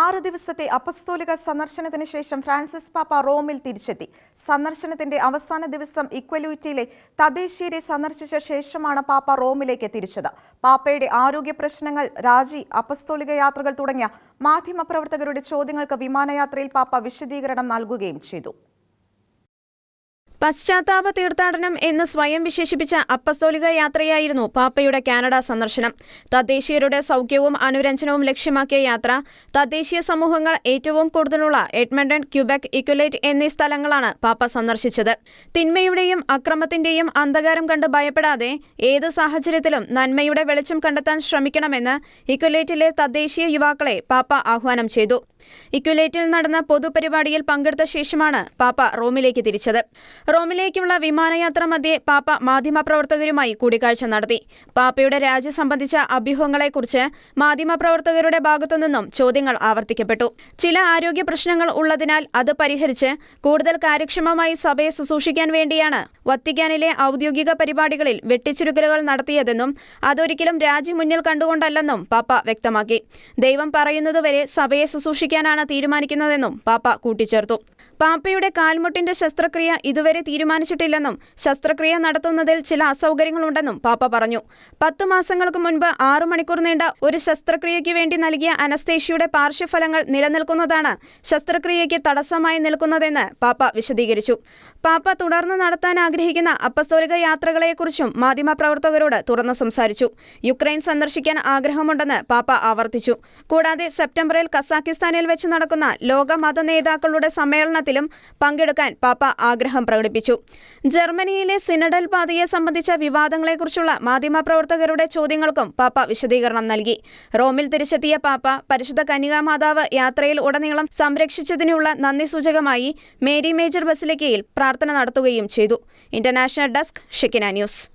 ആറ് ദിവസത്തെ അപസ്തോലിക സന്ദർശനത്തിന് ശേഷം ഫ്രാൻസിസ് പാപ്പ റോമിൽ തിരിച്ചെത്തി. സന്ദർശനത്തിന്റെ അവസാന ദിവസം ഇക്വലൂറ്റിയിലെ തദ്ദേശീയരെ സന്ദർശിച്ച ശേഷമാണ് പാപ്പ റോമിലേക്ക് തിരിച്ചത്. പാപ്പയുടെ ആരോഗ്യ പ്രശ്നങ്ങൾ രാജി അപസ്തോലിക യാത്രകൾ തുടങ്ങിയ മാധ്യമപ്രവർത്തകരുടെ ചോദ്യങ്ങൾക്ക് വിമാനയാത്രയിൽ പാപ്പ വിശദീകരണം നൽകുകയും ചെയ്തു. പശ്ചാത്താപ തീർത്ഥാടനം എന്ന് സ്വയം വിശേഷിപ്പിച്ച അപ്പസ്തോലിക യാത്രയായിരുന്നു പാപ്പയുടെ കാനഡ സന്ദർശനം. തദ്ദേശീയരുടെ സൗഖ്യവും അനുരഞ്ജനവും ലക്ഷ്യമാക്കിയ യാത്ര തദ്ദേശീയ സമൂഹങ്ങൾ ഏറ്റവും കൂടുതലുള്ള എഡ്മണ്ടൺ ക്യൂബെക് ഇക്വലേറ്റ് എന്നീ സ്ഥലങ്ങളാണ് പാപ്പ സന്ദർശിച്ചത്. തിന്മയുടെയും അക്രമത്തിന്റെയും അന്ധകാരം കണ്ട് ഭയപ്പെടാതെ ഏത് സാഹചര്യത്തിലും നന്മയുടെ വെളിച്ചം കണ്ടെത്താൻ ശ്രമിക്കണമെന്ന് ഇക്വലേറ്റിലെ തദ്ദേശീയ യുവാക്കളെ പാപ്പ ആഹ്വാനം ചെയ്തു. ഇക്വലേറ്റിൽ നടന്ന പൊതുപരിപാടിയിൽ പങ്കെടുത്ത ശേഷമാണ് പാപ്പ റോമിലേക്ക് തിരിച്ചത്. റോമിലേക്കുള്ള വിമാനയാത്ര മധ്യേ പാപ്പ മാധ്യമപ്രവർത്തകരുമായി കൂടിക്കാഴ്ച നടത്തി. പാപ്പയുടെ രാജി സംബന്ധിച്ച അഭ്യൂഹങ്ങളെക്കുറിച്ച് മാധ്യമപ്രവർത്തകരുടെ ഭാഗത്തുനിന്നും ചോദ്യങ്ങൾ ആവർത്തിക്കപ്പെട്ടു. ചില ആരോഗ്യ പ്രശ്നങ്ങൾ ഉള്ളതിനാൽ അത് പരിഹരിച്ച് കൂടുതൽ കാര്യക്ഷമമായി സഭയെ ശുശ്രൂഷിക്കാൻ വേണ്ടിയാണ് വത്തിക്കാനിലെ ഔദ്യോഗിക പരിപാടികളിൽ വെട്ടിച്ചുരുക്കലുകൾ നടത്തിയതെന്നും അതൊരിക്കലും രാജി മുന്നിൽ കണ്ടുകൊണ്ടല്ലെന്നും പാപ്പ വ്യക്തമാക്കി. ദൈവം പറയുന്നതുവരെ സഭയെ ശുശ്രൂഷിക്കാനാണ് തീരുമാനിക്കുന്നതെന്നും പാപ്പ കൂട്ടിച്ചേർത്തു പാപ്പയുടെ കാൽമുട്ടിന്റെ ശസ്ത്രക്രിയ ഇതുവരെ തീരുമാനിച്ചിട്ടില്ലെന്നും ശസ്ത്രക്രിയ നടത്തുന്നതിൽ ചില അസൗകര്യങ്ങളുണ്ടെന്നും പാപ്പ പറഞ്ഞു. പത്തു മാസങ്ങൾക്ക് മുൻപ് ആറു മണിക്കൂർ നീണ്ട ഒരു ശസ്ത്രക്രിയയ്ക്ക് വേണ്ടി നൽകിയ അനസ്തേഷ്യയുടെ പാർശ്വഫലങ്ങൾ നിലനിൽക്കുന്നതാണ് ശസ്ത്രക്രിയയ്ക്ക് തടസ്സമായി നിൽക്കുന്നതെന്ന് പാപ്പ വിശദീകരിച്ചു. പാപ്പ തുടർന്ന് നടത്താൻ ആഗ്രഹിക്കുന്ന അപ്പസ്തോലിക യാത്രകളെക്കുറിച്ചും മാധ്യമപ്രവർത്തകരോട് തുറന്നു സംസാരിച്ചു. യുക്രൈൻ സന്ദർശിക്കാൻ ആഗ്രഹമുണ്ടെന്ന് പാപ്പ ആവർത്തിച്ചു. കൂടാതെ സെപ്റ്റംബറിൽ കസാക്കിസ്ഥാനിൽ വെച്ച് നടക്കുന്ന ലോക മത നേതാക്കളുടെ സമ്മേളനത്തിലും പങ്കെടുക്കാൻ പാപ്പ ആഗ്രഹം പ്രകടിപ്പിച്ചു. ജർമ്മനിയിലെ സിനഡൽ പാതയെ സംബന്ധിച്ച വിവാദങ്ങളെക്കുറിച്ചുള്ള മാധ്യമപ്രവർത്തകരുടെ ചോദ്യങ്ങൾക്കും പാപ്പ വിശദീകരണം നൽകി. റോമിൽ തിരിച്ചെത്തിയ പാപ്പ പരിശുദ്ധ കന്യകാമാതാവ് യാത്രയിൽ ഉടനീളം സംരക്ഷിച്ചതിനുള്ള നന്ദി സൂചകമായി മേരി മേജർ ബസിലിക്കയിൽ പ്രാർത്ഥന നടത്തുകയും ചെയ്തു. International desk Shikina news.